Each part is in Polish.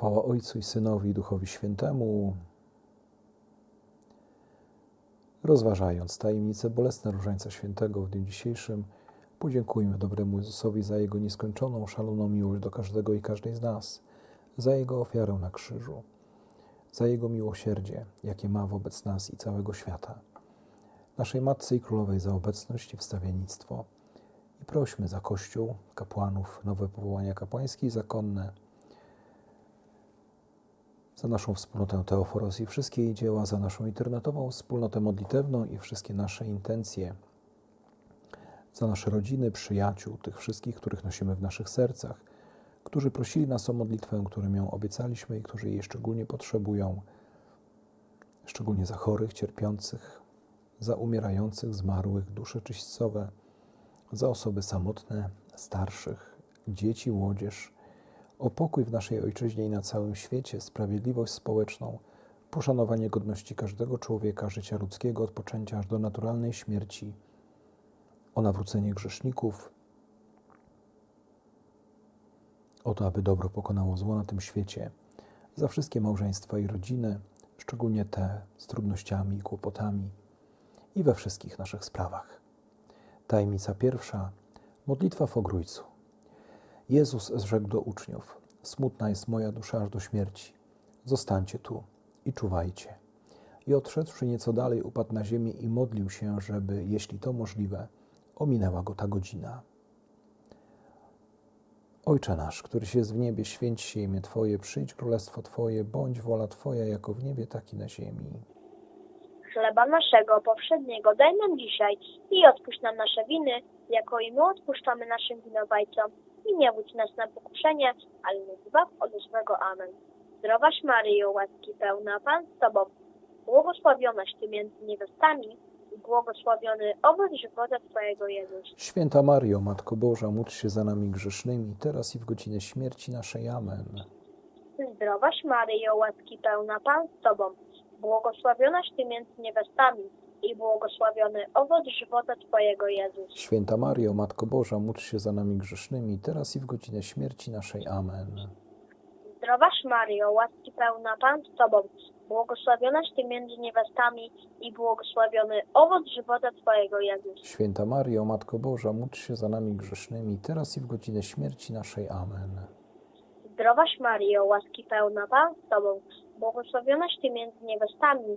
Chwała Ojcu i Synowi i Duchowi Świętemu. Rozważając tajemnicę bolesne Różańca Świętego w dniu dzisiejszym, podziękujmy dobremu Jezusowi za Jego nieskończoną, szaloną miłość do każdego i każdej z nas, za Jego ofiarę na krzyżu, za Jego miłosierdzie, jakie ma wobec nas i całego świata. Naszej Matce i Królowej za obecność i wstawiennictwo. I prośmy za Kościół, kapłanów, nowe powołania kapłańskie i zakonne, za naszą wspólnotę Teoforos i wszystkie jej dzieła, za naszą internetową wspólnotę modlitewną i wszystkie nasze intencje, za nasze rodziny, przyjaciół, tych wszystkich, których nosimy w naszych sercach, którzy prosili nas o modlitwę, którym ją obiecaliśmy i którzy jej szczególnie potrzebują, szczególnie za chorych, cierpiących, za umierających, zmarłych, dusze czyśćcowe, za osoby samotne, starszych, dzieci, młodzież, o pokój w naszej ojczyźnie i na całym świecie, sprawiedliwość społeczną, poszanowanie godności każdego człowieka, życia ludzkiego od poczęcia aż do naturalnej śmierci, o nawrócenie grzeszników, o to, aby dobro pokonało zło na tym świecie, za wszystkie małżeństwa i rodziny, szczególnie te z trudnościami i kłopotami, i we wszystkich naszych sprawach. Tajemnica pierwsza. Modlitwa w ogrójcu. Jezus zrzekł do uczniów: Smutna jest moja dusza aż do śmierci. Zostańcie tu i czuwajcie. I odszedłszy nieco dalej, upadł na ziemię i modlił się, żeby, jeśli to możliwe, ominęła go ta godzina. Ojcze nasz, któryś jest w niebie, święć się imię Twoje, przyjdź królestwo Twoje, bądź wola Twoja, jako w niebie, tak i na ziemi. Chleba naszego powszedniego daj nam dzisiaj i odpuść nam nasze winy, jako i my odpuszczamy naszym winowajcom. I nie wódź nas na pokuszenie, ale nas zbaw od złego. Amen. Zdrowaś Maryjo, łaski pełna, Pan z Tobą, błogosławionaś Ty między niewiastami i błogosławiony owoc żywota Twojego Jezus. Święta Mario, Matko Boża, módl się za nami grzesznymi, teraz i w godzinę śmierci naszej. Amen. Zdrowaś Maryjo, łaski pełna, Pan z Tobą, błogosławionaś Ty między niewiastami i błogosławiony owoc żywota Twojego Jezus. Święta Mario, Matko Boża, módl się za nami grzesznymi, teraz i w godzinę śmierci naszej. Amen. Zdrowaś Maryjo, łaski pełna Pan z Tobą, Błogosławionaś Ty między niewiastami i błogosławiony owoc żywota Twojego, Jezus. Święta Mario, Matko Boża, módl się za nami grzesznymi, teraz i w godzinę śmierci naszej. Amen. Zdrowaś Maryjo, łaski pełna Pan z Tobą, błogosławionaś Ty między niewiastami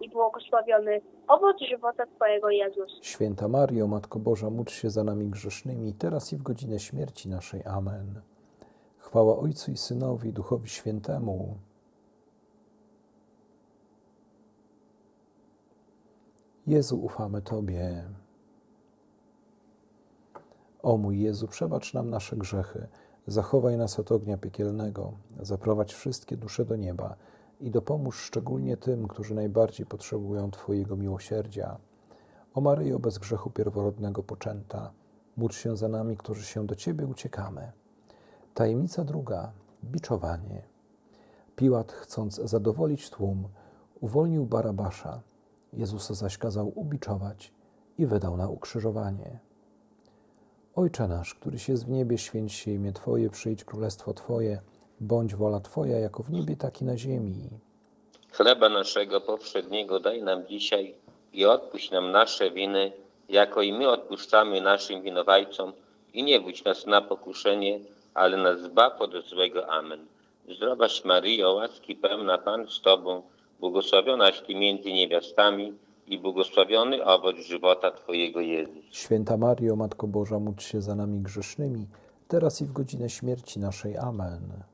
i błogosławiony owoc żywota Twojego, Jezus. Święta Mario, Matko Boża, módl się za nami grzesznymi, teraz i w godzinę śmierci naszej. Amen. Chwała Ojcu i Synowi, Duchowi Świętemu. Jezu, ufamy Tobie. O mój Jezu, przebacz nam nasze grzechy, zachowaj nas od ognia piekielnego, zaprowadź wszystkie dusze do nieba i dopomóż szczególnie tym, którzy najbardziej potrzebują Twojego miłosierdzia. O Maryjo, bez grzechu pierworodnego poczęta, módl się za nami, którzy się do Ciebie uciekamy. Tajemnica druga biczowanie. Piłat, chcąc zadowolić tłum, uwolnił Barabasza. Jezusa zaś kazał ubiczować i wydał na ukrzyżowanie. Ojcze nasz, któryś jest w niebie, święć się imię Twoje, przyjdź królestwo Twoje, bądź wola Twoja, jako w niebie, tak i na ziemi. Chleba naszego powszedniego daj nam dzisiaj i odpuść nam nasze winy, jako i my odpuszczamy naszym winowajcom. I nie wódź nas na pokuszenie, ale nas zbaw od złego. Amen. Zdrowaś Maryjo, łaski pełna Pan z Tobą, błogosławionaś Ty między niewiastami i błogosławiony owoc żywota Twojego Jezus. Święta Mario, Matko Boża, módl się za nami grzesznymi, teraz i w godzinę śmierci naszej. Amen.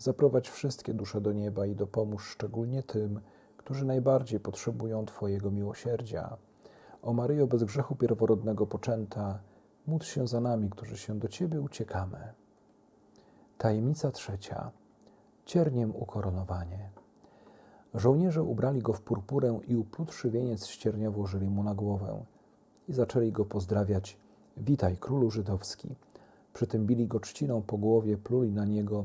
zaprowadź wszystkie dusze do nieba i dopomóż szczególnie tym, którzy najbardziej potrzebują Twojego miłosierdzia. O Maryjo, bez grzechu pierworodnego poczęta, módl się za nami, którzy się do Ciebie uciekamy. Tajemnica trzecia. Cierniem ukoronowanie. Żołnierze ubrali go w purpurę i uplutszy wieniec z ciernia włożyli mu na głowę i zaczęli go pozdrawiać. Witaj, królu żydowski. Przy tym bili go trzciną po głowie, pluli na niego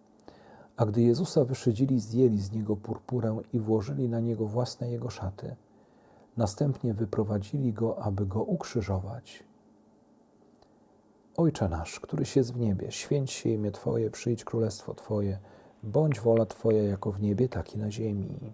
A gdy Jezusa wyszydzili, zdjęli z Niego purpurę i włożyli na Niego własne Jego szaty. Następnie wyprowadzili Go, aby Go ukrzyżować. Ojcze nasz, któryś jest w niebie, święć się imię Twoje, przyjdź królestwo Twoje, bądź wola Twoja jako w niebie, tak i na ziemi.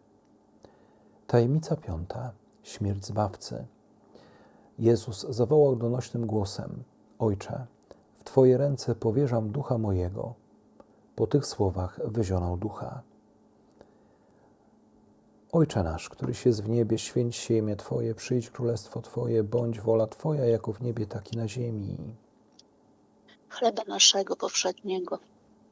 Tajemnica piąta. Śmierć Zbawcy. Jezus zawołał donośnym głosem: Ojcze, w Twoje ręce powierzam ducha mojego. Po tych słowach wyzionął ducha. Ojcze nasz, któryś jest w niebie, święć się imię Twoje, przyjdź królestwo Twoje, bądź wola Twoja, jako w niebie, tak i na ziemi. chleba naszego powszedniego.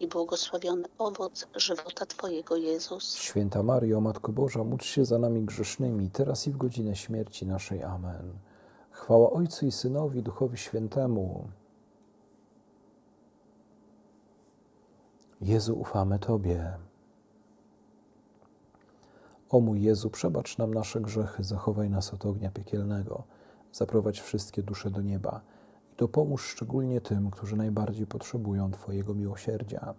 i błogosławiony owoc żywota Twojego Jezus. Święta Mario, Matko Boża, módl się za nami grzesznymi, teraz i w godzinę śmierci naszej. Amen. Chwała Ojcu i Synowi, Duchowi Świętemu. Jezu, ufamy Tobie. O mój Jezu, przebacz nam nasze grzechy, zachowaj nas od ognia piekielnego, zaprowadź wszystkie dusze do nieba dopomóż szczególnie tym, którzy najbardziej potrzebują Twojego miłosierdzia.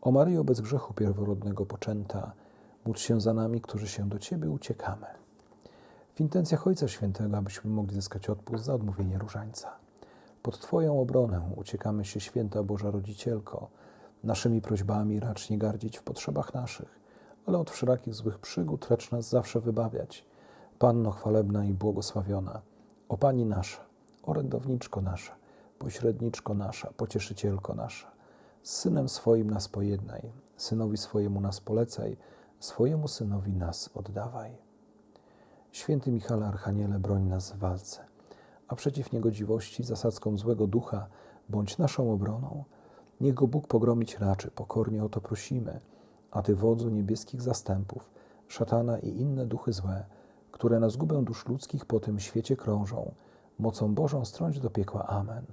O Maryjo bez grzechu pierworodnego poczęta, módl się za nami, którzy się do Ciebie uciekamy. W intencjach Ojca Świętego, abyśmy mogli zyskać odpust za odmówienie różańca. Pod Twoją obronę uciekamy się, Święta Boża Rodzicielko. Naszymi prośbami racz nie gardzić w potrzebach naszych, ale od wszelakich złych przygód racz nas zawsze wybawiać. Panno chwalebna i błogosławiona, o Pani nasza, orędowniczko nasza, pośredniczko nasza, pocieszycielko nasza, z Synem swoim nas pojednaj, Synowi swojemu nas polecaj, swojemu Synowi nas oddawaj. Święty Michale Archaniele, broń nas w walce, a przeciw niegodziwości zasadzką złego ducha bądź naszą obroną. Niech go Bóg pogromić raczy, pokornie o to prosimy, a Ty wodzu niebieskich zastępów, szatana i inne duchy złe, które na zgubę dusz ludzkich po tym świecie krążą, mocą Bożą strąć do piekła. Amen.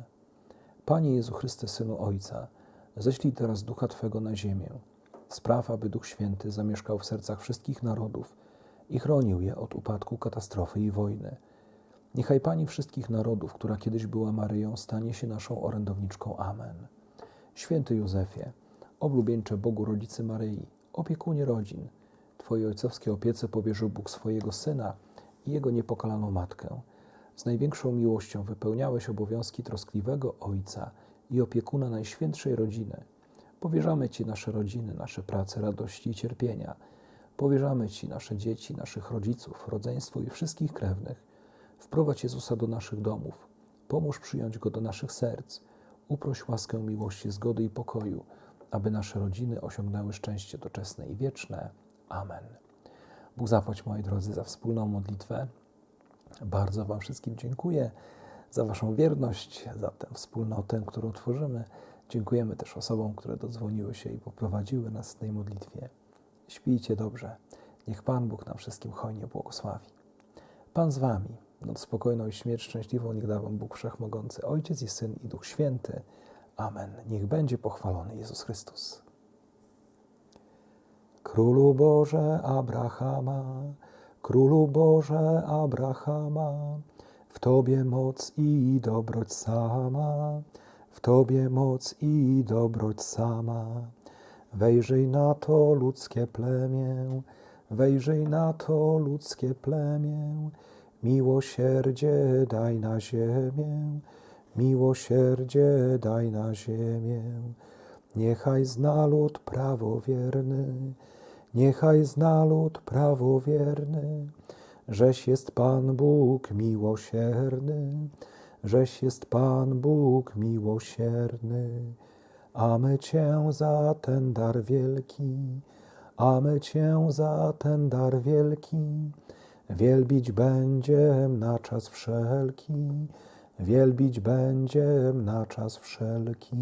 Panie Jezu Chryste, Synu Ojca, ześlij teraz Ducha Twego na ziemię. Spraw, aby Duch Święty zamieszkał w sercach wszystkich narodów i chronił je od upadku, katastrofy i wojny. Niechaj Pani wszystkich narodów, która kiedyś była Maryją, stanie się naszą orędowniczką. Amen. Święty Józefie, oblubieńcze Bogu Rodzicy Maryi, opiekunie rodzin, Twojej ojcowskiej opiece powierzył Bóg swojego Syna i Jego niepokalaną Matkę. Z największą miłością wypełniałeś obowiązki troskliwego Ojca i opiekuna Najświętszej Rodziny. Powierzamy Ci nasze rodziny, nasze prace, radości i cierpienia. Powierzamy Ci nasze dzieci, naszych rodziców, rodzeństwo i wszystkich krewnych. Wprowadź Jezusa do naszych domów. Pomóż przyjąć Go do naszych serc. Uproś łaskę miłości, zgody i pokoju, aby nasze rodziny osiągnęły szczęście doczesne i wieczne. Amen. Bóg zapłać, moi drodzy, za wspólną modlitwę. Bardzo Wam wszystkim dziękuję za Waszą wierność, za tę wspólnotę, którą tworzymy. Dziękujemy też osobom, które dodzwoniły się i poprowadziły nas w tej modlitwie. Śpijcie dobrze. Niech Pan Bóg nam wszystkim hojnie błogosławi. Pan z Wami. Noc spokojną i śmierć szczęśliwą niech da Wam Bóg Wszechmogący, Ojciec i Syn i Duch Święty. Amen. Niech będzie pochwalony Jezus Chrystus. Królu Boże Abrahama, Królu Boże Abrahama, w Tobie moc i dobroć sama, w Tobie moc i dobroć sama. Wejrzyj na to ludzkie plemię, wejrzyj na to ludzkie plemię, miłosierdzie daj na ziemię, miłosierdzie daj na ziemię. Niechaj zna lud prawowierny, niechaj zna lud prawowierny, żeś jest Pan Bóg miłosierny, żeś jest Pan Bóg miłosierny. A my Cię za ten dar wielki, a my Cię za ten dar wielki, wielbić będziem na czas wszelki, wielbić będziem na czas wszelki.